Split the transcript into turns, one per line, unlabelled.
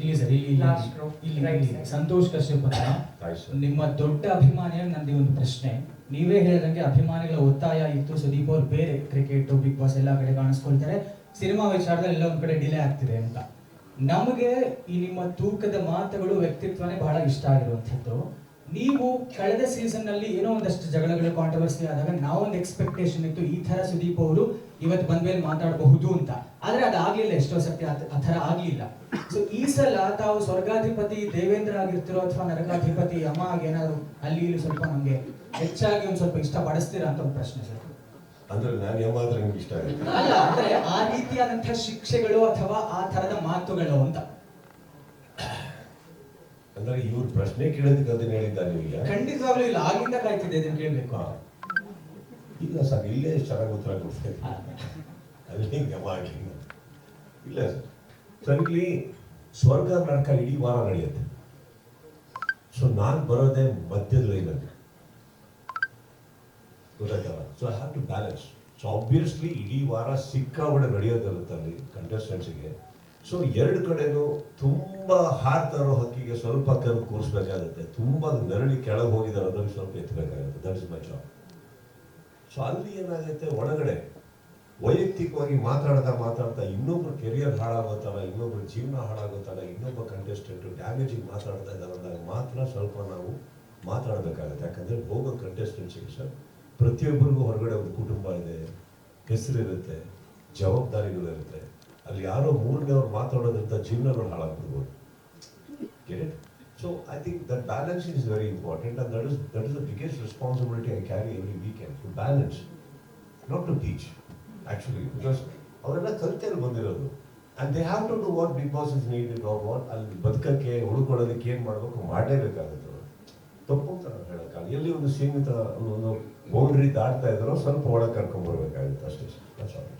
ಇಲ್ಲಿ ಸರ್. ಸಂತೋಷ್ ಕಶ್ಯಪ್ ಅಂತ ನಿಮ್ಮ ದೊಡ್ಡ ಅಭಿಮಾನಿಯಾಗಿ ನಂದು ಒಂದು ಪ್ರಶ್ನೆ. ನೀವೇ ಹೇಳಿದಂಗೆ ಅಭಿಮಾನಿಗಳ ಒತ್ತಾಯ ಇತ್ತು ಸುದೀಪ್ ಅವ್ರು ಬೇರೆ ಕ್ರಿಕೆಟ್ ಬಿಗ್ ಬಾಸ್ ಎಲ್ಲ ಕಡೆ ಕಾಣಿಸ್ಕೊಳ್ತಾರೆ. ಸಿನಿಮಾ ವಿಚಾರದಲ್ಲಿ ಎಲ್ಲ ಒಂದ್ ಕಡೆ ಡಿಲೇ ಆಗ್ತಿದೆ ಅಂತ. ನಮಗೆ ಈ ನಿಮ್ಮ ತೂಕದ ಮಾತುಗಳು ವ್ಯಕ್ತಿತ್ವನೇ ಬಹಳ ಇಷ್ಟ ಆಗಿರುವಂಥದ್ದು. ನೀವು ಕಳೆದ ಸೀಸನ್ನಲ್ಲಿ ಏನೋ ಒಂದಷ್ಟು ಜಗಳಗಳು ಕಾಂಟ್ರವರ್ಸಿ ಆದಾಗ ನಾವೊಂದು ಎಕ್ಸ್ಪೆಕ್ಟೇಷನ್ ಇತ್ತು ಈ ತರ ಸುದೀಪ್ ಅವರು ಇವತ್ತು ಬಂದ ಮೇಲೆ ಮಾತಾಡಬಹುದು ಅಂತ. ಆದ್ರೆ ಅದಾಗ್ಲಿಲ್ಲ ಎಷ್ಟೋ ಸತ್ಯ ಆ- ತರ ಆಗ್ಲಿಲ್ಲ. ಸೊ ಈ ಸಲ ತಾವು ಸ್ವರ್ಗಾಧಿಪತಿ ದೇವೇಂದ್ರ ಆಗಿರ್ತಿರೋ ಅಥವಾ ನರಕಾಧಿಪತಿ ಯಮ ಆಗೇನಾದ್ರು ಅಲ್ಲಿ ಇಲ್ಲಿ ಸ್ವಲ್ಪ ನಮ್ಗೆ ಹೆಚ್ಚಾಗಿ ಒಂದ್ ಸ್ವಲ್ಪ ಇಷ್ಟ ಪಡಿಸ್ತೀರಾ ಅಂತ ಒಂದು ಪ್ರಶ್ನೆ ಸರ್.
ಅಂದ್ರೆ ನಾನು ಯಮ ಆದ್ರೆ ಇಷ್ಟ
ಅಲ್ಲ ಅಂದ್ರೆ ಆ ರೀತಿಯಾದಂತಹ ಶಿಕ್ಷೆಗಳು ಅಥವಾ ಆ ತರದ ಮಾತುಗಳು ಅಂತ.
ಅಂದ್ರೆ ಇವ್ರ ಪ್ರಶ್ನೆ ಕೇಳೋದಕ್ಕೆ ಅದನ್ನ ಹೇಳಿದ್ದ ನೀವೀಗ
ಖಂಡಿತವಾಗ್ಲೂ ಇಲ್ಲ. ಆಗಿಂದ ಕಾಯ್ತಿದ್ದೆ ಇದನ್ನ ಕೇಳಬೇಕು.
ಇಲ್ಲ ಸರ್ ಇಲ್ಲೇ ಚೆನ್ನಾಗಿ ಉತ್ತರ ಕೊಡ್ತೇನೆ ಅಲ್ಲಿ ಗಮ ಆಗಿಲ್ಲ ಇಲ್ಲ ಸರ್. ಸರ್ ಇಲ್ಲಿ ಸ್ವರ್ಗ ನರಕ ಇಡೀ ವಾರ ನಡೆಯುತ್ತೆ. ಸೊ ನಾನು ಬರೋದೇ ಮಧ್ಯದ ಲೈನಲ್ಲಿ ಗೊತ್ತಾಯ್ತಲ್ಲ? So I have to balance so obviously ಇಡೀ ವಾರ ಸಿಕ್ಕಾಬಡೆ ನಡೆಯೋದಿರುತ್ತೆ ಅಲ್ಲಿ contestants-ಗೆ ಸೊ ಎರಡು ಕಡೆನೂ ತುಂಬ ಹಾರ್ತಾ ಹಕ್ಕಿಗೆ ಸ್ವಲ್ಪ ಕರು ಕೂರಿಸ್ಬೇಕಾಗುತ್ತೆ. ತುಂಬ ನೆರಳಿ ಕೆಳಗೆ ಹೋಗಿದ್ದಾರೆ ಅದನ್ನು ಸ್ವಲ್ಪ ಎತ್ತಬೇಕಾಗುತ್ತೆ that is my job so ಅಲ್ಲಿ ಏನಾಗುತ್ತೆ ಒಳಗಡೆ ವೈಯಕ್ತಿಕವಾಗಿ ಮಾತಾಡ್ತಾ ಮಾತಾಡ್ತಾ ಇನ್ನೊಬ್ರು ಕೆರಿಯರ್ ಹಾಳಾಗೋ ಇನ್ನೊಬ್ರು ಜೀವನ ಹಾಳಾಗೋ ಇನ್ನೊಬ್ಬ ಕಂಟೆಸ್ಟೆಂಟ್ ಡ್ಯಾಮೇಜಿಂಗ್ ಮಾತಾಡ್ತಾ ಇದ್ದಾರೆ ಅಂದಾಗ ಮಾತ್ರ ಸ್ವಲ್ಪ ನಾವು ಮಾತಾಡಬೇಕಾಗುತ್ತೆ. ಯಾಕಂದರೆ ಹೋಗೋ ಕಂಟೆಸ್ಟೆಂಟ್ಸಿಗೆ ಸರ್, ಪ್ರತಿಯೊಬ್ಬರಿಗೂ ಹೊರಗಡೆ ಒಂದು ಕುಟುಂಬ ಇದೆ. ಹೆಸರಿರುತ್ತೆ ಜವಾಬ್ದಾರಿಗಳಿರುತ್ತೆ ಅಲ್ಲಿ ಯಾರೋ ಮೂಲಿಗೆ ಅವ್ರು ಮಾತಾಡೋದ್ರಿಂದ ಜೀವನಗಳು ಹಾಳಾಗ್ಬಿಡ್ಬೋದು. So I think that balance is very important and that is that is the biggest responsibility I carry every weekend to balance not to teach actually because ಅವರೆಲ್ಲ ಕಲ್ತೇಲಿ ಬಂದಿರೋದು. And they have to do what big boss is need in our what ಅಲ್ಲಿ ಬದುಕೋಕ್ಕೆ ಉಳ್ಕೊಳ್ಳೋದಕ್ಕೆ ಏನು ಮಾಡಬೇಕು ಮಾಡಲೇಬೇಕಾಗುತ್ತೆ ತಪ್ಪು ತಪ್ಪೋಗ್ತಾರೆ ಅಂತ ಎಲ್ಲಿ ಒಂದು ಸೀಮಿತ, ಒಂದು ಬೌಂಡ್ರಿ ದಾಟ್ತಾ ಇದ್ರೋ ಸ್ವಲ್ಪ ಒಳಗೆ ಕರ್ಕೊಂಬರ್ಬೇಕಾಗಿತ್ತು ಅಷ್ಟೇ. Sir sorry